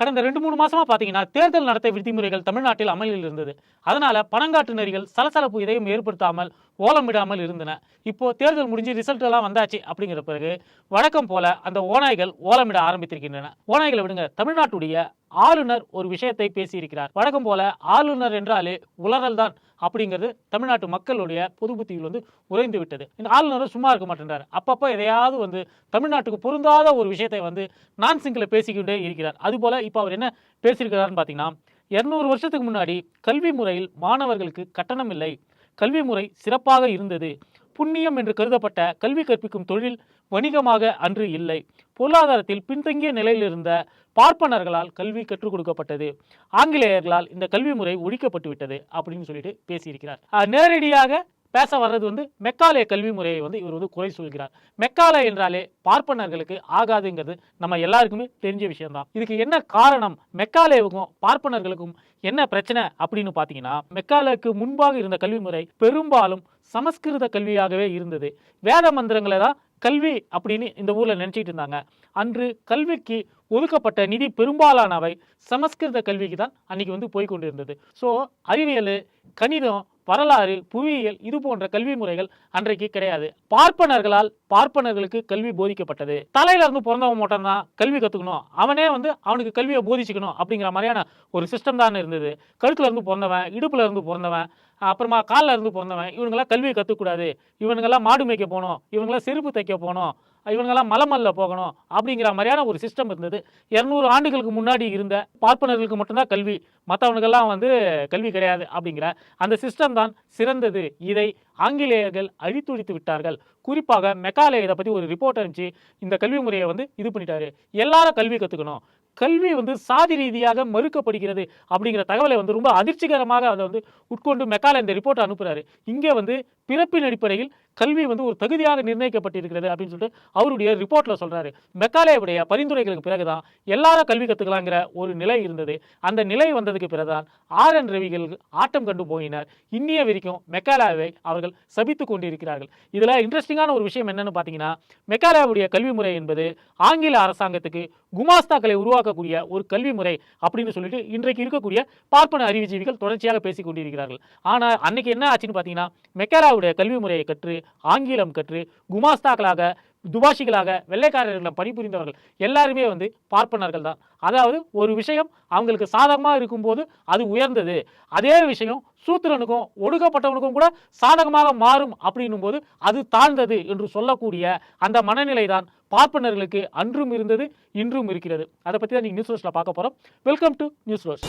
கடந்த ரெண்டு மூணு மாசமா பாத்தீங்கன்னா தேர்தல் நடத்தை விதிமுறைகள் தமிழ்நாட்டில் அமலில் இருந்தது. அதனால பணங்காட்டு நெறிகள் சலசலப்பு இதையும் ஏற்படுத்தாமல் ஓலமிடாமல் இருந்தன. இப்போ தேர்தல் முடிஞ்சு ரிசல்ட் எல்லாம் வந்தாச்சு அப்படிங்கிற பிறகு வழக்கம் போல அந்த ஓநாய்கள் ஓலமிட ஆரம்பித்திருக்கின்றன. ஓநாய்களை விடுங்க. தமிழ்நாட்டுடைய ஆளுநர் ஒரு விஷயத்தை பேசியிருக்கிறார். வழக்கம் போல ஆளுநர் என்றாலே உளறல் தான் அப்படிங்கிறது தமிழ்நாட்டு மக்களுடைய பொது புத்தியில் வந்து உறைந்து விட்டது. இந்த ஆளுநர் சும்மா இருக்க மாட்டேன்றார். அப்பப்போ எதையாவது வந்து தமிழ்நாட்டுக்கு பொருந்தாத ஒரு விஷயத்தை வந்து நான் சிங்கில் பேசிக்கிட்டே இருக்கிறார். அதுபோல இப்போ அவர் என்ன பேசியிருக்கிறாருன்னு பார்த்தீங்கன்னா இரநூறு வருஷத்துக்கு முன்னாடி கல்வி முறையில் மாணவர்களுக்கு கட்டணம் இல்லை. கல்வி முறை சிறப்பாக இருந்தது. புண்ணியம் என்று கருதப்பட்ட கல்வி கற்பிக்கும் தொழில் வணிகமாக அன்று இல்லை. பொருளாதாரத்தில் பின்தங்கிய நிலையில் இருந்த பார்ப்பனர்களால் கல்வி கற்றுக் கொடுக்கப்பட்டது. ஆங்கிலேயர்களால் இந்த கல்வி முறை ஒழிக்கப்பட்டு விட்டது அப்படின்னு சொல்லிட்டு பேசியிருக்கிறார். நேரடியாக பேச வர்றது வந்து மெக்காலே கல்வி முறையை வந்து இவர் வந்து குறை சொல்கிறார். மெக்காலே என்றாலே பார்ப்பனர்களுக்கு ஆகாதுங்கிறது நம்ம எல்லாருக்குமே தெரிஞ்ச விஷயம்தான். இதுக்கு என்ன காரணம்? மெக்காலேவுக்கும் பார்ப்பனர்களுக்கும் என்ன பிரச்சனை அப்படின்னு பார்த்தீங்கன்னா மெக்காலேக்கு முன்பாக இருந்த கல்வி முறை பெரும்பாலும் சமஸ்கிருத கல்வியாகவே இருந்தது. வேத மந்திரங்களை தான் கல்வி அப்படின்னு இந்த ஊரில் நினச்சிட்டு இருந்தாங்க. அன்று கல்விக்கு ஒதுக்கப்பட்ட நிதி பெரும்பாலானவை சமஸ்கிருத கல்விக்கு தான் அன்றைக்கி வந்து போய் கொண்டிருந்தது. ஸோ அறிவியல் கணிதம் வரலாறு புவியியல் இது போன்ற கல்வி முறைகள் அன்றைக்கு கிடையாது. பார்ப்பனர்களால் பார்ப்பனர்களுக்கு கல்வி போதிக்கப்பட்டது. தலையில இருந்து பிறந்தவன் மட்டும் தான் கல்வி கத்துக்கணும். அவனே வந்து அவனுக்கு கல்வியை போதிச்சுக்கணும் அப்படிங்கிற மாதிரியான ஒரு சிஸ்டம் தான் இருந்தது. கழுத்துல இருந்து பிறந்தவன் இடுப்புல இருந்து பிறந்தவன் அப்புறமா காலில் இருந்து பிறந்தவன் இவங்களாம் கல்வியை கற்றுக்கூடாது இவனுங்கெல்லாம் மாடு மேய்க்க போகணும். இவங்கெல்லாம் செருப்பு தைக்க போகணும். இவங்கெல்லாம் மலமல்ல போகணும் அப்படிங்கிற மாதிரியான ஒரு சிஸ்டம் இருந்தது. இரநூறு ஆண்டுகளுக்கு முன்னாடி இருந்த பார்ப்பனர்களுக்கு மட்டும்தான் கல்வி. மற்றவனுக்கெல்லாம் வந்து கல்வி கிடையாது அப்படிங்கிற அந்த சிஸ்டம் தான் சிறந்தது. இதை ஆங்கிலேயர்கள் அழித்துழித்து விட்டார்கள். குறிப்பாக மெக்காலே இதை பற்றி ஒரு ரிப்போர்ட் அனுப்பிச்சு இந்த கல்வி முறையை வந்து இது பண்ணிட்டாரு. எல்லாரும் கல்வி கற்றுக்கணும் கல்வி வந்து சாதி ரீதியாக மறுக்கப்படுகிறது அப்படிங்கிற தகவலை வந்து ரொம்ப அதிர்ச்சிகரமாக அதை வந்து உட்கொண்டு மெக்காலே இந்த ரிப்போர்ட் அனுப்புகிறாரு இங்கே வந்து பிறப்பின் அடிப்படையில் கல்வி வந்து ஒரு தகுதியாக நிர்ணயிக்கப்பட்டிருக்கிறது அப்படின்னு சொல்லிட்டு அவருடைய ரிப்போர்ட்டில் சொல்கிறாரு மெக்காலேவுடைய பரிந்துரைகளுக்கு பிறகுதான் எல்லாரும் கல்வி கற்றுக்கலாங்கிற ஒரு நிலை இருந்தது. அந்த நிலை வந்ததுக்கு பிறகுதான் ஆர் என் ரவிகள் ஆட்டம் கண்டு போயினர். இன்னிய வரைக்கும் மெக்காலாவை அவர்கள் சபித்து கொண்டிருக்கிறார்கள். இதில் இன்ட்ரெஸ்டிங்கான ஒரு விஷயம் என்னன்னு பார்த்தீங்கன்னா மெக்காலாவுடைய கல்வி முறை என்பது ஆங்கில அரசாங்கத்துக்கு குமாஸ்தாக்களை உருவாக்கக்கூடிய ஒரு கல்வி முறை அப்படின்னு சொல்லிட்டு இன்றைக்கு இருக்கக்கூடிய பார்ப்பன அறிவுஜீவிகள் தொடர்ச்சியாக பேசிக் கொண்டிருக்கிறார்கள். ஆனால் அன்னைக்கு என்ன ஆச்சுன்னு பார்த்தீங்கன்னா மெக்காலாவுடைய கல்வி முறையை கற்று ஆங்கிலம் கற்று குமாஸ்தாக்களாக துபாஷிகளாக வெள்ளைக்காரர்களை பணிபுரிந்தவர்கள் எல்லாருமே வந்து பார்ப்பனர்கள் தான். அதாவது ஒரு விஷயம் அவங்களுக்கு சாதகமாக இருக்கும்போது அது உயர்ந்தது. அதே விஷயம் சூத்திரனுக்கும் ஒடுக்கப்பட்டவனுக்கும் கூட சாதகமாக மாறும் அப்படின்னும் போது அது தாழ்ந்தது என்று சொல்லக்கூடிய அந்த மனநிலை தான் பார்ப்பனர்களுக்கு அன்றும் இருந்தது இன்றும் இருக்கிறது. அதை பற்றி தான் நீங்கள் நியூஸ் ரோஸில் பார்க்க போகிறோம் வெல்கம் டு நியூஸ் ரோஸ்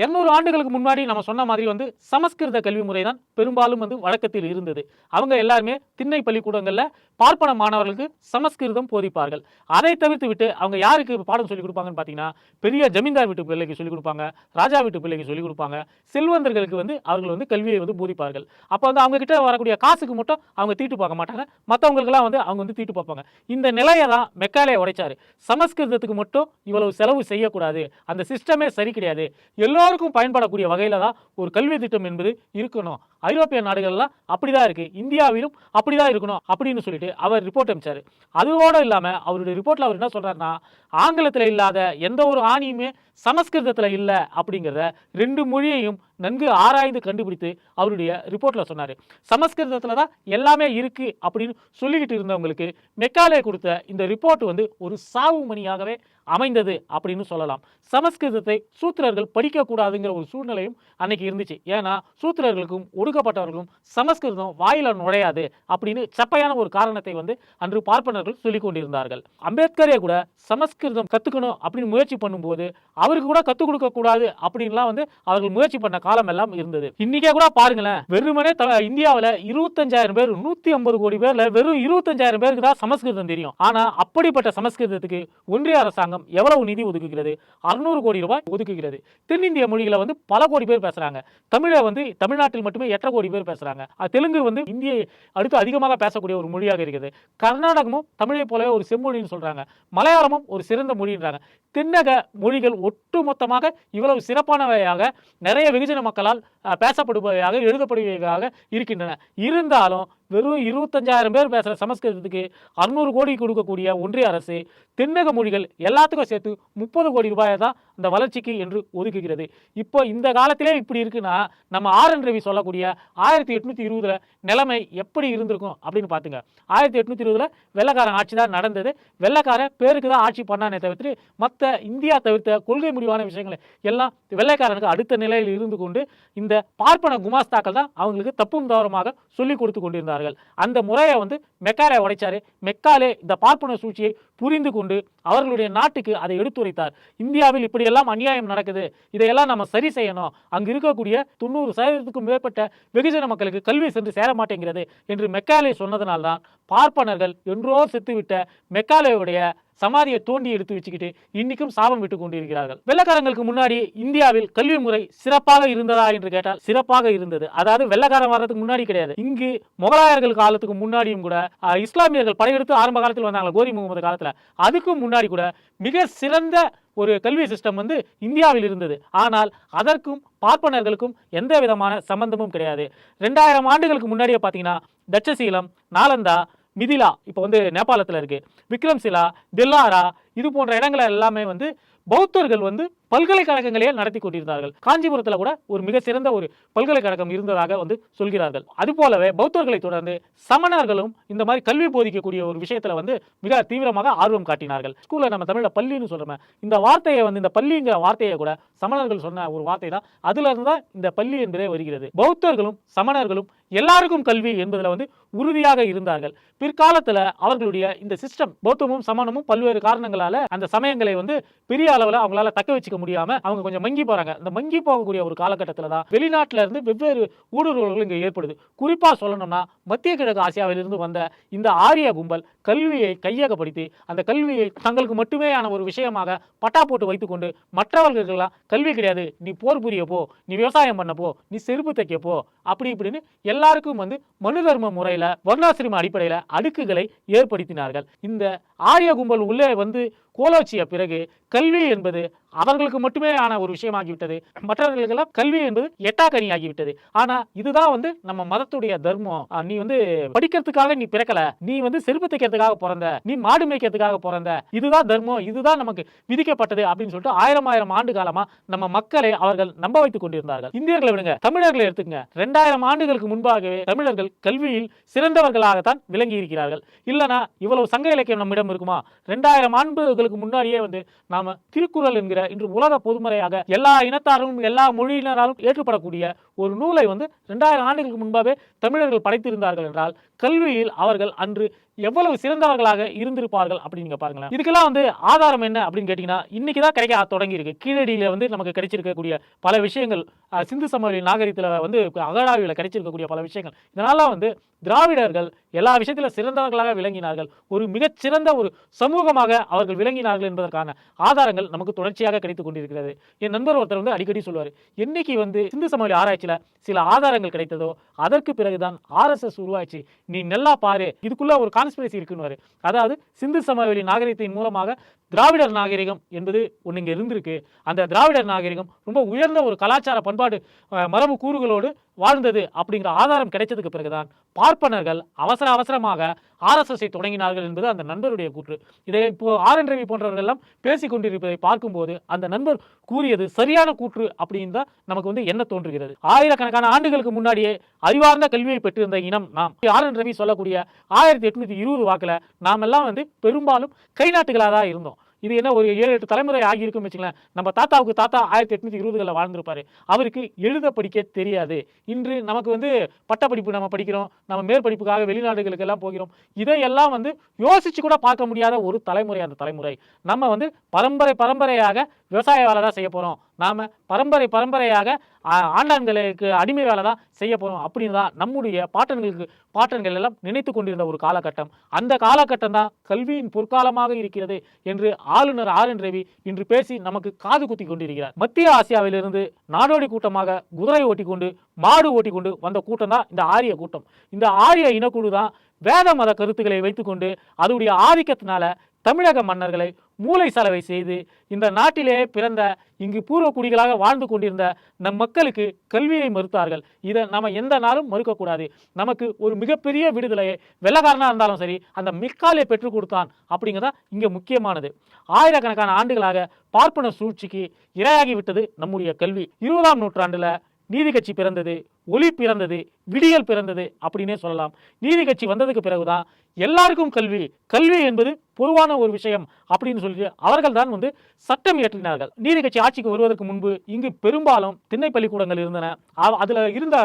இருநூறு ஆண்டுகளுக்கு முன்னாடி நம்ம சொன்ன மாதிரி வந்து சமஸ்கிருத கல்வி முறை தான் பெரும்பாலும் வந்து வழக்கத்தில் இருந்தது. அவங்க எல்லாருமே திண்ணை பள்ளிக்கூடங்களில் பார்ப்பன மாணவர்களுக்கு சமஸ்கிருதம் போதிப்பார்கள். அதை தவிர்த்து விட்டு அவங்க யாருக்கு பாடம் சொல்லிக் கொடுப்பாங்கன்னு பார்த்தீங்கன்னா பெரிய ஜமீன்தார் வீட்டு பிள்ளைக்கு சொல்லிக் கொடுப்பாங்க ராஜா வீட்டு பிள்ளைக்கு சொல்லிக் கொடுப்பாங்க. செல்வந்தர்களுக்கு வந்து அவர்கள் வந்து கல்வியை வந்து போதிப்பார்கள். அப்போ வந்து அவங்க கிட்ட வரக்கூடிய காசுக்கு மட்டும் அவங்க தீட்டு பார்க்க மாட்டாங்க. மற்றவங்களுக்கெல்லாம் வந்து அவங்க வந்து தீட்டு பார்ப்பாங்க. இந்த நிலையை தான் மெக்காலே உடைச்சாரு. சமஸ்கிருதத்துக்கு மட்டும் இவ்வளவு செலவு செய்யக்கூடாது. அந்த சிஸ்டமே சரி கிடையாது. எல்லாருக்கும் பயன்படக்கூடிய வகையில் தான் ஒரு கல்வி திட்டம் என்பது இருக்கணும். ஐரோப்பிய நாடுகள்லாம் அப்படிதான் இருக்கு. இந்தியாவிலும் அப்படிதான் இருக்கணும் அப்படின்னு சொல்லிட்டு அவர் ரிப்போர்ட் அமைச்சாரு. அதுவோடு இல்லாமல் அவருடைய ரிப்போர்ட்டில் அவர் என்ன சொல்றாருன்னா ஆங்கிலத்தில் இல்லாத எந்த ஒரு ஆணியுமே சமஸ்கிருதத்தில் இல்லை அப்படிங்கிறத ரெண்டு மொழியையும் நன்கு ஆராய்ந்து கண்டுபிடித்து அவருடைய ரிப்போர்ட்டில் சொன்னார். சமஸ்கிருதத்தில் தான் எல்லாமே இருக்குது அப்படின்னு சொல்லிக்கிட்டு இருந்தவங்களுக்கு மெக்காலே கொடுத்த இந்த ரிப்போர்ட் வந்து ஒரு சாவு மணியாகவே அமைந்தது அப்படின்னு சொல்லலாம். சமஸ்கிருதத்தை சூத்திரர்கள் படிக்கக்கூடாதுங்கிற ஒரு சூழ்நிலையும் அன்னைக்கு இருந்துச்சு. ஏன்னா சூத்திரர்களுக்கும் ஒடுக்கப்பட்டவர்களுக்கும் சமஸ்கிருதம் வாயில நுழையாது அப்படின்னு சப்பையான ஒரு காரணத்தை வந்து அன்று பார்ப்பனர்கள் சொல்லிக் கொண்டிருந்தார்கள் அம்பேத்கரே கூட சமஸ்கிருதம் கற்றுக்கணும் அப்படின்னு முயற்சி பண்ணும்போது அவருக்கு கூட கற்றுக் கொடுக்கக்கூடாது அப்படின்லாம் வந்து அவர்கள் முயற்சி பண்ண காலம் எல்லாம் இருந்தது. இன்னைக்கே கூட பாருங்களேன் வெறுமனே த- இந்தியாவுல இருபத்தஞ்சாயிரம் பேர் நூற்றி ஐம்பது கோடி பேரில் வெறும் இருபத்தஞ்சாயிரம் பேருக்கு தான் சமஸ்கிருதம் தெரியும். ஆனால் அப்படிப்பட்ட சமஸ்கிருதத்துக்கு ஒன்றிய அரசாங்கம் எவ்வளவு நிதி ஒதுக்குகிறது? அறுநூறு கோடி ரூபாய் ஒதுக்குகிறது. தென்னிந்திய மொழிகளை வந்து பல கோடி பேர் பேசுகிறாங்க தமிழை வந்து தமிழ்நாட்டில் மட்டுமே எட்டரை கோடி பேர் பேசுகிறாங்க தெலுங்கு வந்து இந்திய அடுத்து அதிகமாக பேசக்கூடிய ஒரு மொழியாக இருக்குது. கர்நாடகமும் தமிழை போலவே ஒரு செம்மொழின்னு சொல்கிறாங்க மலையாளமும் ஒரு சிறந்த மொழின்றாங்க. திண்ணக மொழிகள் ஒட்டுமொத்தமாக இவ்வளவு சிறப்பானவையாக நிறைய வெகுஜன மக்களால் பேசப்படுபவையாக எழுதப்படுபவையாக இருக்கின்றன. இருந்தாலும் வெறும் இருபத்தஞ்சாயிரம் பேர் பேசுகிற சமஸ்கிருதத்துக்கு அறுநூறு கோடி கொடுக்கக்கூடிய ஒன்றிய அரசு தென்னக மொழிகள் எல்லாத்துக்கும் சேர்த்து முப்பது கோடி ரூபாயை தான் இந்த வளர்ச்சிக்கு என்று ஒதுக்குகிறது. இப்போ இந்த காலத்திலே இப்படி இருக்குன்னா நம்ம ஆர் என் ரவி சொல்லக்கூடிய ஆயிரத்தி எட்நூத்தி இருபதில் நிலைமை எப்படி இருந்திருக்கும் அப்படின்னு பார்த்துங்க. ஆயிரத்தி எட்நூத்தி இருபதில் வெள்ளக்காரன் ஆட்சி தான் நடந்தது. வெள்ளக்காரன் பேருக்கு தான் ஆட்சி பண்ணானே தவிர்த்து மற்ற இந்தியா தவிர்த்த கொள்கை முடிவான விஷயங்களை எல்லாம் வெள்ளைக்காரனுக்கு அடுத்த நிலையில் இருந்து கொண்டு இந்த பார்ப்பன குமாஸ்தாக்கள் தான் அவங்களுக்கு தப்பும் தவறமாக சொல்லிக் கொடுத்து கொண்டிருந்தார்கள் அந்த முறையை வந்து மெக்காலே உடைச்சார். மெக்காலே இந்த பார்ப்பன சூழ்ச்சியை புரிந்து கொண்டு அவர்களுடைய நாட்டுக்கு அதை எடுத்துரைத்தார். இந்தியாவில் இப்படியெல்லாம் அநியாயம் நடக்குது. இதையெல்லாம் நம்ம சரி செய்யணும். அங்கு இருக்கக்கூடிய தொண்ணூறு சதவீதத்துக்கும் மேற்பட்ட வெகுஜன மக்களுக்கு கல்வி சென்று சேர மாட்டேங்கிறது என்று மெக்காலே சொன்னதனால்தான் பார்ப்பனர்கள் என்றோ செத்துவிட்ட மெக்காலேவுடைய சமாதியை தோண்டி எடுத்து வச்சுக்கிட்டு இன்னைக்கும் சாபம் விட்டு கொண்டிருக்கிறார்கள். வெள்ளக்காரங்களுக்கு முன்னாடி இந்தியாவில் கல்வி முறை சிறப்பாக இருந்ததா என்று கேட்டால் சிறப்பாக இருந்தது. அதாவது வெள்ளக்காரன் வர்றதுக்கு முன்னாடி கிடையாது. இங்கு முகலாயர்கள் காலத்துக்கு முன்னாடியும் கூட இஸ்லாமியர்கள் படையெடுத்து ஆரம்ப காலத்தில் வந்தாங்க கோரி முகமது காலத்தில். அதுக்கும் முன்னாடி கூட மிக சிறந்த ஒரு கல்வி சிஸ்டம் வந்து இந்தியாவில் இருந்தது. ஆனால் அதற்கும் பார்ப்பனர்களுக்கும் எந்த விதமான சம்பந்தமும் கிடையாது. ரெண்டாயிரம் ஆண்டுகளுக்கு முன்னாடியே பார்த்தீங்கன்னா தட்சசீலம் நாலந்தா மிதிலா இப்போ வந்து நேபாளத்தில் இருக்கு. விக்ரம்சிலா தில்லாரா இது போன்ற இடங்கள் எல்லாமே வந்து பௌத்தர்கள் வந்து பல்கலைக்கழகங்களையே நடத்தி கொண்டிருந்தார்கள். காஞ்சிபுரத்தில் கூட ஒரு மிக சிறந்த ஒரு பல்கலைக்கழகம் இருந்ததாக வந்து சொல்கிறார்கள். அது போலவே பௌத்தர்களை தொடர்ந்து சமணர்களும் இந்த மாதிரி கல்வி போதிக்கக்கூடிய ஒரு விஷயத்துல வந்து மிக தீவிரமாக ஆர்வம் காட்டினார்கள். ஸ்கூல்ல நம்ம தமிழ்ல பள்ளின்னு சொல்றோமே இந்த வார்த்தையை வந்து இந்த பள்ளிங்கிற வார்த்தையை கூட சமணர்கள் சொன்ன ஒரு வார்த்தை தான். அதுல இருந்து தான் இந்த பள்ளி என்பதே வருகிறது. பௌத்தர்களும் சமணர்களும் எல்லாருக்கும் கல்வி என்பதில் வந்து உறுதியாக இருந்தார்கள். பிற்காலத்தில் அவர்களுடைய இந்த சிஸ்டம் பௌத்தமும் சமணமும் பல்வேறு காரணங்களால அந்த சமயங்களை வந்து பெரிய அளவில் அவங்களால தக்க வச்சுக்க முடியாம அவங்க கொஞ்சம் மங்கி போறாங்க. இந்த மங்கி போகக்கூடிய ஒரு காலகட்டத்தில் தான் வெளிநாட்டில இருந்து வெவ்வேறு ஊடுருவல்கள் இங்கே ஏற்படுது. குறிப்பா சொல்லணும்னா மத்திய கிழக்கு ஆசியாவிலிருந்து வந்த இந்த ஆரிய கும்பல் கல்வியை கையகப்படுத்தி அந்த கல்வியை தங்களுக்கு மட்டுமேயான ஒரு விஷயமாக பட்டா போட்டு வைத்துக்கொண்டு மற்றவர்களுக்கெல்லாம் கல்வி கிடையாது. நீ போர் புரிய போ நீ விவசாயம் பண்ண போ நீ செருப்பு தைக்க போ அப்படி இப்படின்னு எல்லாருக்கும் வந்து மனு தர்ம முறையில் வர்ணாசிரம அடிப்படையில் அடுக்குகளை ஏற்படுத்தினார்கள். இந்த ஆரிய கும்பல் உள்ளே வந்து கோலோச்சிய பிறகு கல்வி என்பது அவர்களுக்கு மட்டுமே ஆன ஒரு விஷயமாகிவிட்டது. மற்றவர்களுக்கெல்லாம் கல்வி என்பது எட்டாக்கனி ஆகிவிட்டது ஆனா இதுதான் வந்து நம்ம மதத்துடைய தர்மம். நீ வந்து படிக்கிறதுக்காக நீ பிறக்கல. நீ வந்து செருப்பு தைக்கிறதுக்காக பிறந்த. நீ மாடு மேய்க்கிறதுக்காக பிறந்த. இதுதான் தர்மம். இதுதான் நமக்கு விதிக்கப்பட்டது அப்படின்னு சொல்லிட்டு ஆயிரம் ஆயிரம் ஆண்டு காலமா நம்ம மக்களை அவர்கள் நம்ப வைத்துக் கொண்டிருந்தார்கள். இந்தியர்களை விடுங்க. தமிழர்களை எடுத்துங்க ரெண்டாயிரம் ஆண்டுகளுக்கு முன்பாகவே தமிழர்கள் கல்வியில் சிறந்தவர்களாகத்தான் விளங்கி இருக்கிறார்கள் இல்லனா இவ்வளவு சங்க இலக்கியம் நம்மிடம் இருக்குமா? ரெண்டாயிரம் ஆண்டுகளுக்கு முன்னாடியே வந்து நாம திருக்குறள் என்கிற இன்று உலக பொதுமறையாக எல்லா இனத்தாரும் எல்லா மொழியினராலும் ஏற்றுப்படக்கூடிய ஒரு நூலை வந்து ரெண்டாயிரம் ஆண்டுகளுக்கு முன்பாகவே தமிழர்கள் படைத்திருந்தார்கள் என்றால் கல்வியில் அவர்கள் அன்று எவ்வளவு சிறந்தவர்களாக இருந்திருப்பார்கள் அப்படின்னு நீங்க பாருங்களேன். இதுக்கெல்லாம் வந்து ஆதாரம் என்ன அப்படின்னு கேட்டீங்கன்னா இன்னைக்கு தான் கிடைக்க தொடங்கி இருக்கு. கீழடியில வந்து நமக்கு கிடைச்சிருக்கக்கூடிய பல விஷயங்கள் சிந்து சமவெளி நாகரிகத்துல வந்து அகழாவியில் கிடைச்சிருக்கக்கூடிய பல விஷயங்கள். இதனால வந்து திராவிடர்கள் எல்லா விஷயத்திலும் சிறந்தவர்களாக விளங்கினார்கள். ஒரு மிகச்சிறந்த ஒரு சமூகமாக அவர்கள் விளங்கினார்கள் என்பதற்கான ஆதாரங்கள் நமக்கு தொடர்ச்சியாக கிடைத்துக் கொண்டிருக்கிறது. என் நண்பர் ஒருத்தர் வந்து அடிக்கடி சொல்லுவார் என்னைக்கு வந்து சிந்து சமவெளி ஆராய்ச்சியில சில ஆதாரங்கள் கிடைத்ததோ அதற்கு பிறகுதான் ஆர்எஸ்எஸ் உருவாச்சு. நீ நல்லா பாரு. இதுக்குள்ள ஒரு கான்ஸ்பிரசி இருக்குன்னு அதாவது சிந்து சமவெளி நாகரிகத்தின் மூலமாக திராவிடர் நாகரிகம் என்பது ஒன்று இங்கே இருந்திருக்கு. அந்த திராவிடர் நாகரிகம் ரொம்ப உயர்ந்த ஒரு கலாச்சார பண்பாடு மரபு கூறுகளோடு வாழ்ந்தது அப்படிங்கிற ஆதாரம் கிடைச்சதுக்கு பிறகுதான் பார்ப்பனர்கள் அவசர அவசரமாக ஆர்எஸ்எஸ்ஐ தொடங்கினார்கள் என்பது அந்த நண்பருடைய கூற்று. இதை இப்போ ஆர் என் ரவி போன்றவர்கள் எல்லாம் பேசிக் கொண்டிருப்பதை பார்க்கும்போது அந்த நண்பர் கூறியது சரியான கூற்று அப்படின்னு தான் நமக்கு வந்து என்ன தோன்றுகிறது. ஆயிரக்கணக்கான ஆண்டுகளுக்கு முன்னாடியே அறிவார்ந்த கல்வியை பெற்றிருந்த இனம் நாம். ஆர் என் ரவி சொல்லக்கூடிய ஆயிரத்தி எட்நூத்தி இருபது வாக்கில் நாம் எல்லாம் வந்து பெரும்பாலும் கை நாட்டுகளாக தான் இருந்தோம். இது என்ன ஒரு ஏழு எட்டு தலைமுறை ஆகியிருக்கும் வச்சுங்களேன் நம்ம தாத்தாவுக்கு தாத்தா ஆயிரத்தி எட்நூத்தி இருபதுகளில் வாழ்ந்திருப்பாரு. அவருக்கு எழுத படிக்க தெரியாது. இன்று நமக்கு வந்து பட்டப்படிப்பு நம்ம படிக்கிறோம். நம்ம மேற்படிப்புக்காக வெளிநாடுகளுக்கு எல்லாம் போகிறோம். இதையெல்லாம் வந்து யோசிச்சு கூட பார்க்க முடியாத ஒரு தலைமுறை அந்த தலைமுறை. நம்ம வந்து பரம்பரை பரம்பரையாக விவசாய வேலை தான் செய்ய போகிறோம் நாம் பரம்பரை பரம்பரையாக ஆண்டான்களுக்கு அடிமை வேலை தான் செய்ய போகிறோம் அப்படின்னு தான் நம்முடைய பாட்டன்களுக்கு பாட்டன்கள் எல்லாம் நினைத்து கொண்டிருந்த ஒரு காலகட்டம். அந்த காலகட்டம் தான் கல்வியின் பொற்காலமாக இருக்கிறது என்று ஆளுநர் ஆர் என் ரவி இன்று பேசி நமக்கு காது குத்தி கொண்டிருக்கிறார். மத்திய ஆசியாவிலிருந்து நாடோடி கூட்டமாக குதிரை ஓட்டி கொண்டு மாடு ஓட்டி கொண்டு வந்த கூட்டம் தான் இந்த ஆரிய கூட்டம். இந்த ஆரிய இனக்குழு தான் வேத மத கருத்துக்களை வைத்துக்கொண்டு அதனுடைய ஆதிக்கத்தினால தமிழக மன்னர்களை மூளை சலவை செய்து இந்த நாட்டிலே பிறந்த இங்கு பூர்வ குடிகளாக வாழ்ந்து கொண்டிருந்த நம் மக்களுக்கு கல்வியை மறுத்தார்கள். இதை நம்ம எந்த நாளும் மறுக்கக்கூடாது. நமக்கு ஒரு மிகப்பெரிய விடுதலையை வெள்ளக்காரனாக இருந்தாலும் சரி அந்த மிக்காலை பெற்றுக் கொடுத்தான் அப்படிங்கிறதா இங்கே முக்கியமானது. ஆயிரக்கணக்கான ஆண்டுகளாக பார்ப்பன சூழ்ச்சிக்கு இரையாகி விட்டது நம்முடைய கல்வி. இருபதாம் நூற்றாண்டில் நீதி கட்சி பிறந்தது ஒளி பிறந்தது விடியல் பிறந்தது அப்படின்னே சொல்லலாம். நீதி கட்சி வந்ததுக்கு பிறகுதான் எல்லாருக்கும் கல்வி கல்வி என்பது பொதுவான ஒரு விஷயம் அப்படின்னு சொல்லிட்டு அவர்கள் தான் வந்து சட்டம் இயற்றினார்கள். நீதி கட்சி ஆட்சிக்கு வருவதற்கு முன்பு இங்கு பெரும்பாலும் திண்ணை பள்ளிக்கூடங்கள் இருந்தன. அதில் அதுல இருந்த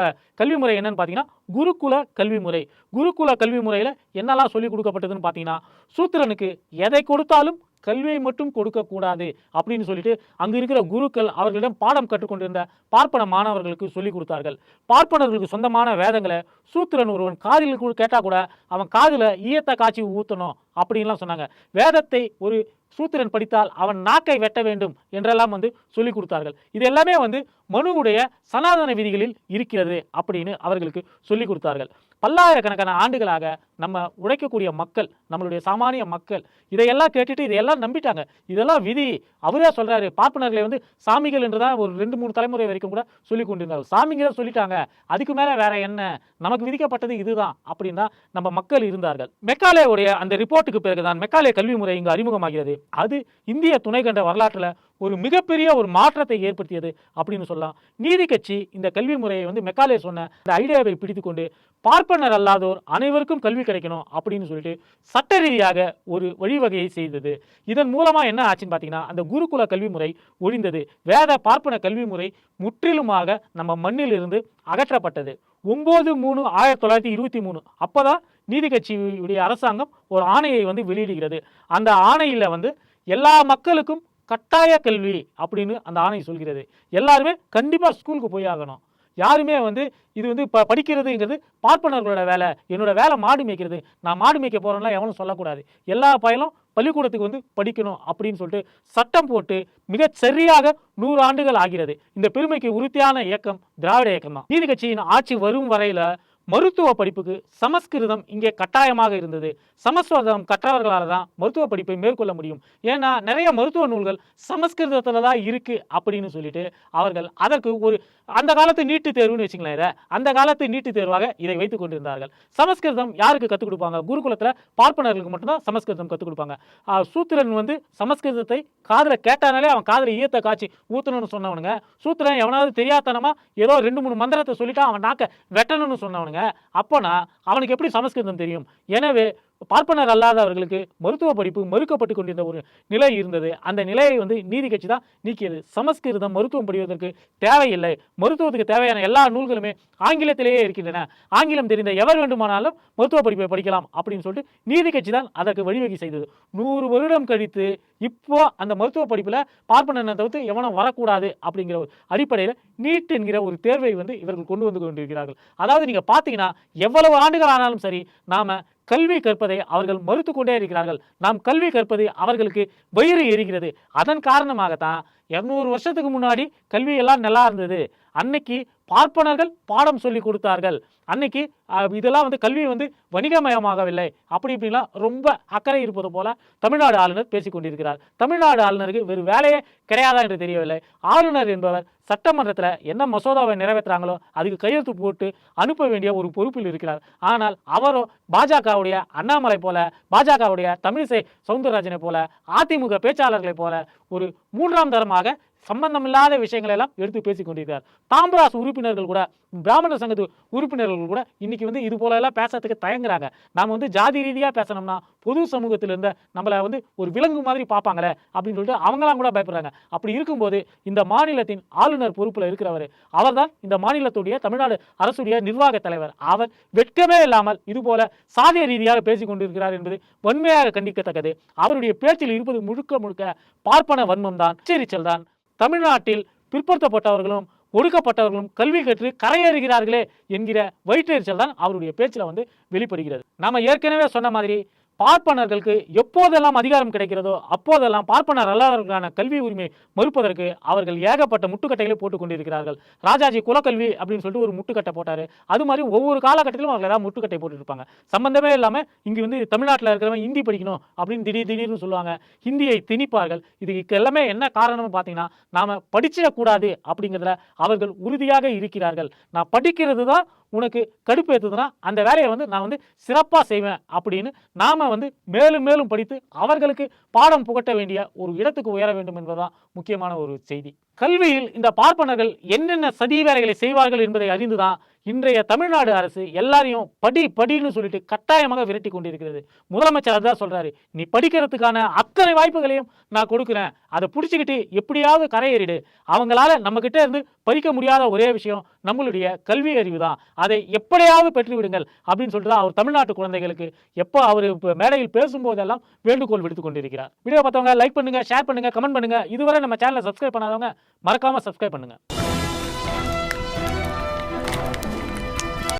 கல்வி முறை என்னன்னு பார்த்தீங்கன்னா குருகுல கல்வி முறை. குருகுல கல்வி முறையில் என்னெல்லாம் சொல்லி கொடுக்கப்பட்டதுன்னு பார்த்தீங்கன்னா சூத்திரனுக்கு எதை கொடுத்தாலும் கல்வியை மட்டும் கொடுக்கக்கூடாது அப்படின்னு சொல்லிட்டு அங்கு இருக்கிற குருக்கள் அவர்களிடம் பாடம் கற்றுக்கொண்டிருந்த பார்ப்பன மாணவர்களுக்கு சொல்லிக் கொடுத்தார்கள். பார்ப்பனர்களுக்கு சொந்தமான வேதங்களை சூத்திரன் ஒருவன் காதில் கூட கேட்டால் கூட அவன் காதில் ஈயத்தை காய்ச்சி ஊற்றணும் அப்படின்லாம் சொன்னாங்க. வேதத்தை ஒரு சூத்திரன் படித்தால் அவன் நாக்கை வெட்ட வேண்டும் என்றெல்லாம் வந்து சொல்லிக் கொடுத்தார்கள். இது எல்லாமே வந்து மனுவுடைய சனாதன விதிகளில் இருக்கிறது அப்படின்னு அவர்களுக்கு சொல்லிக் கொடுத்தார்கள். பல்லாயிரக்கணக்கான ஆண்டுகளாக நம்ம உழைக்கக்கூடிய மக்கள் நம்மளுடைய சாமானிய மக்கள் இதையெல்லாம் கேட்டுட்டு இதையெல்லாம் நம்பிட்டாங்க. இதெல்லாம் விதி. அவரே சொல்கிறாரு பார்ப்பனர்களை வந்து சாமிகள் என்று தான் ஒரு ரெண்டு மூணு தலைமுறை வரைக்கும் கூட சொல்லி கொண்டிருந்தார். சாமிகளை சொல்லிட்டாங்க. அதுக்கு மேலே வேற என்ன? நமக்கு விதிக்கப்பட்டது இதுதான் அப்படின்னா நம்ம மக்கள் இருந்தார்கள். மெக்காலேவுடைய அந்த ரிப்போர்ட்டுக்கு பிறகுதான் மெக்காலே கல்வி முறை இங்கு அறிமுகமாகிறது. அது இந்திய துணை கண்ட ஒரு மிகப்பெரிய ஒரு மாற்றத்தை ஏற்படுத்தியது அப்படின்னு சொல்லலாம். நீதி கட்சி இந்த கல்வி முறையை வந்து மெக்காலே சொன்ன இந்த ஐடியாவை பிடித்து கொண்டு பார்ப்பனர் அல்லாதோர் அனைவருக்கும் கல்வி கிடைக்கணும் அப்படின்னு சொல்லிட்டு சட்ட ரீதியாக ஒரு வழிவகையை செய்தது. இதன் மூலமாக என்ன ஆச்சுன்னு பார்த்தீங்கன்னா அந்த குருகுல கல்வி முறை ஒழிந்தது. வேத பார்ப்பன கல்வி முறை முற்றிலுமாக நம்ம மண்ணில் இருந்து அகற்றப்பட்டது. ஒம்பது மூணு ஆயிரத்தி தொள்ளாயிரத்தி இருபத்தி மூணு. அப்போதான் நீதி கட்சியுடைய அரசாங்கம் ஒரு ஆணையை வந்து வெளியிடுகிறது. அந்த ஆணையில் வந்து எல்லா மக்களுக்கும் கட்டாய கல்வி அப்படின்னு அந்த ஆணை சொல்கிறது. எல்லாருமே கண்டிப்பாக ஸ்கூலுக்கு போய் ஆகணும். யாருமே வந்து இது வந்து ப படிக்கிறதுங்கிறது பார்ப்பனர்களோட வேலை. என்னோட வேலை மாடு மேய்க்கிறது. நான் மாடு மேய்க்க போகிறேன்லாம் எவனும் சொல்லக்கூடாது. எல்லா பயலும் பள்ளிக்கூடத்துக்கு வந்து படிக்கணும் அப்படின்னு சொல்லிட்டு சட்டம் போட்டு மிகச் சரியாக நூறு ஆண்டுகள் ஆகிறது. இந்த பெருமைக்கு உறுதியான இயக்கம் திராவிட இயக்கம் தான் நீதி கட்சியின் ஆட்சி வரும் வரையில் மருத்துவ படிப்புக்கு சமஸ்கிருதம் இங்கே கட்டாயமாக இருந்தது. சமஸ்கிருதம் கற்றவர்களால் தான் மருத்துவ படிப்பை மேற்கொள்ள முடியும். ஏன்னா நிறைய மருத்துவ நூல்கள் சமஸ்கிருதத்தில் தான் இருக்குது அப்படின்னு சொல்லிட்டு அவர்கள் அதற்கு ஒரு அந்த காலத்து நீட்டு தேர்வுன்னு வச்சுங்களேன் இதை அந்த காலத்து நீட்டு தேர்வாக இதை வைத்துக் கொண்டிருந்தார்கள். சமஸ்கிருதம் யாருக்கு கற்றுக் கொடுப்பாங்க? குருகுலத்தில் பார்ப்பனர்களுக்கு மட்டும்தான் சமஸ்கிருதம் கற்றுக் கொடுப்பாங்க. சூத்திரன் வந்து சமஸ்கிருதத்தை காதில் கேட்டானாலே அவன் காதில் ஈயத்தை காய்ச்சி ஊற்றணும்னு சொன்னவனுங்க. சூத்திரன் எவனாவது தெரியாதனமா ஏதோ ரெண்டு மூணு மந்திரத்தை சொல்லிட்டு அவன் நாக்க வெட்டணும்னு சொன்னவனுங்க. அப்போனா அவனுக்கு எப்படி சமஸ்கிருதம் தெரியும்? எனவே பார்ப்பனர் அல்லாதவர்களுக்கு மருத்துவ படிப்பு மறுக்கப்பட்டு கொண்டிருந்த ஒரு நிலை இருந்தது. அந்த நிலையை வந்து நீதி கட்சி தான் நீக்கியது. சமஸ்கிருதம் மருத்துவம் படிவதற்கு தேவையில்லை. மருத்துவத்துக்கு தேவையான எல்லா நூல்களுமே ஆங்கிலத்திலேயே இருக்கின்றன. ஆங்கிலம் தெரிந்த எவர் வேண்டுமானாலும் மருத்துவ படிப்பை படிக்கலாம் அப்படின்னு சொல்லிட்டு நீதி கட்சி தான் அதற்கு வழிவகை செய்தது. நூறு வருடம் கழித்து இப்போ அந்த மருத்துவ படிப்பில் பார்ப்பனனை தவிர்த்து எவனும் வரக்கூடாது அப்படிங்கிற ஒரு அடிப்படையில் நீட் என்கிற ஒரு தேர்வை வந்து இவர்கள் கொண்டு வந்து கொண்டிருக்கிறார்கள். அதாவது நீங்கள் பார்த்தீங்கன்னா எவ்வளவு ஆண்டுகள் ஆனாலும் சரி நாம் கல்வி கற்பதை அவர்கள் மறுத்து கொண்டே இருக்கிறார்கள். நாம் கல்வி கற்பது அவர்களுக்கு வயிறு எரிகிறது. அதன் காரணமாகத்தான் இரநூறு வருஷத்துக்கு முன்னாடி கல்வி எல்லாம் நல்லா இருந்தது. அன்னைக்கு பார்ப்பனர்கள் பாடம் சொல்லி கொடுத்தார்கள். அன்னைக்கு இதெல்லாம் வந்து கல்வி வந்து வணிகமயமாகவில்லை. அப்படி இப்படிலாம் ரொம்ப அக்கறை இருப்பது போல தமிழ்நாடு ஆளுநர் பேசிக் கொண்டிருக்கிறார். தமிழ்நாடு ஆளுநருக்கு வேறு வேலையே கிடையாதா என்று தெரியவில்லை. ஆளுநர் என்பவர் சட்டமன்றத்தில் என்ன மசோதாவை நிறைவேற்றுறாங்களோ அதுக்கு கையெழுத்து போட்டு அனுப்ப வேண்டிய ஒரு பொறுப்பில் இருக்கிறார். ஆனால் அவரோ பாஜகவுடைய அண்ணாமலை போல பாஜகவுடைய தமிழிசை சவுந்தரராஜனை போல அதிமுக பேச்சாளர்களைப் போல ஒரு மூன்றாம் தரமாக சம்பந்தமில்லாத விஷயங்களை எல்லாம் எடுத்து பேசி கொண்டிருக்கிறார் தாம்பராஸ் உறுப்பினர்கள் கூட பிராமணர் சங்கத்து உறுப்பினர்கள் கூட இன்னைக்கு வந்து இது போல எல்லாம் பேசுறதுக்கு தயங்குறாங்க. நாம வந்து ஜாதி ரீதியாக பேசணும்னா பொது சமூகத்தில் இருந்த நம்மளை வந்து ஒரு விலங்கு மாதிரி பார்ப்பாங்களே அப்படின்னு சொல்லிட்டு அவங்களாம் கூட பயப்படுறாங்க. அப்படி இருக்கும்போது இந்த மாநிலத்தின் ஆளுநர் பொறுப்பில் இருக்கிறவர் அவர்தான் இந்த மாநிலத்துடைய தமிழ்நாடு அரசுடைய நிர்வாக தலைவர். அவர் வெட்கமே இல்லாமல் இது போல சாதிய ரீதியாக பேசிக் கொண்டிருக்கிறார் என்பது வன்மையாக கண்டிக்கத்தக்கது. அவருடைய பேச்சில் இருப்பது முழுக்க முழுக்க பார்ப்பன வன்மம் தான் எச்சரிச்சல் தான் தமிழ்நாட்டில் பிற்படுத்தப்பட்டவர்களும் ஒடுக்கப்பட்டவர்களும் கல்வி கற்று கரையேறுகிறார்களே என்கிற வயிற்றெரிச்சல் தான் அவருடைய பேச்சில் வந்து வெளிப்படுகிறது. நம்ம ஏற்கனவே சொன்ன மாதிரி பார்ப்பனர்களுக்கு எப்போதெல்லாம் அதிகாரம் கிடைக்கிறதோ அப்போதெல்லாம் பார்ப்பனர் அல்லாதவர்களுக்கான கல்வி உரிமை மறுப்பதற்கு அவர்கள் ஏகப்பட்ட முட்டுக்கட்டைகளை போட்டுக் கொண்டிருக்கிறார்கள். ராஜாஜி குலக்கல்வி அப்படின்னு சொல்லிட்டு ஒரு முட்டுக்கட்டை போட்டாரு. அது மாதிரி ஒவ்வொரு காலகட்டத்திலும் அவர்கள் ஏதாவது முட்டுக்கட்டை போட்டுருப்பாங்க. சம்பந்தமே இல்லாமல் இங்கே வந்து தமிழ்நாட்டில் இருக்கிறவங்க ஹிந்தி படிக்கணும் அப்படின்னு திடீர் திடீர்னு சொல்லுவாங்க. ஹிந்தியை திணிப்பார்கள். இதுக்கு எல்லாமே என்ன காரணம்னு பார்த்தீங்கன்னா நாம் படிச்சிடக்கூடாது அப்படிங்கிறதுல அவர்கள் உறுதியாக இருக்கிறார்கள். நான் படிக்கிறது தான் உனக்கு கடுப்பு ஏற்றுதுன்னா அந்த வேலையை வந்து நான் வந்து சிறப்பாக செய்வேன் அப்படின்னு நாம் வந்து மேலும் மேலும் படித்து அவர்களுக்கு பாடம் புகட்ட வேண்டிய ஒரு இடத்துக்கு உயர வேண்டும் என்பதுதான் முக்கியமான ஒரு செய்தி. கல்வியில் இந்த பார்ப்பனர்கள் என்னென்ன சதி வேலைகளை செய்வார்கள் என்பதை அறிந்துதான் இன்றைய தமிழ்நாடு அரசு எல்லாரையும் படி படின்னு சொல்லிட்டு கட்டாயமாக விரட்டி கொண்டிருக்கிறது. முதலமைச்சர் அதான் சொல்றாரு. நீ படிக்கிறதுக்கான அத்தனை வாய்ப்புகளையும் நான் கொடுக்குறேன். அதை பிடிச்சிக்கிட்டு எப்படியாவது கரையேறிடு. அவங்களால நம்ம கிட்ட இருந்து பறிக்க முடியாத ஒரே விஷயம் நம்மளுடைய கல்வி அறிவு தான். அதை எப்படியாவது பெற்று விடுங்கள் அப்படின்னு சொல்லிட்டு தான் அவர் தமிழ்நாட்டு குழந்தைகளுக்கு எப்போ அவர் இப்போ மேடையில் பேசும்போதெல்லாம் வேண்டுகோள் விடுத்து கொண்டிருக்கிறார். வீடியோ பார்த்தவங்க லைக் பண்ணுங்க ஷேர் பண்ணுங்க கமெண்ட் பண்ணுங்க. இதுவரை நம்ம சேனலை சப்ஸ்கிரைப் பண்ணாதவங்க மறக்காம சப்ஸ்கிரைப் பண்ணுங்க.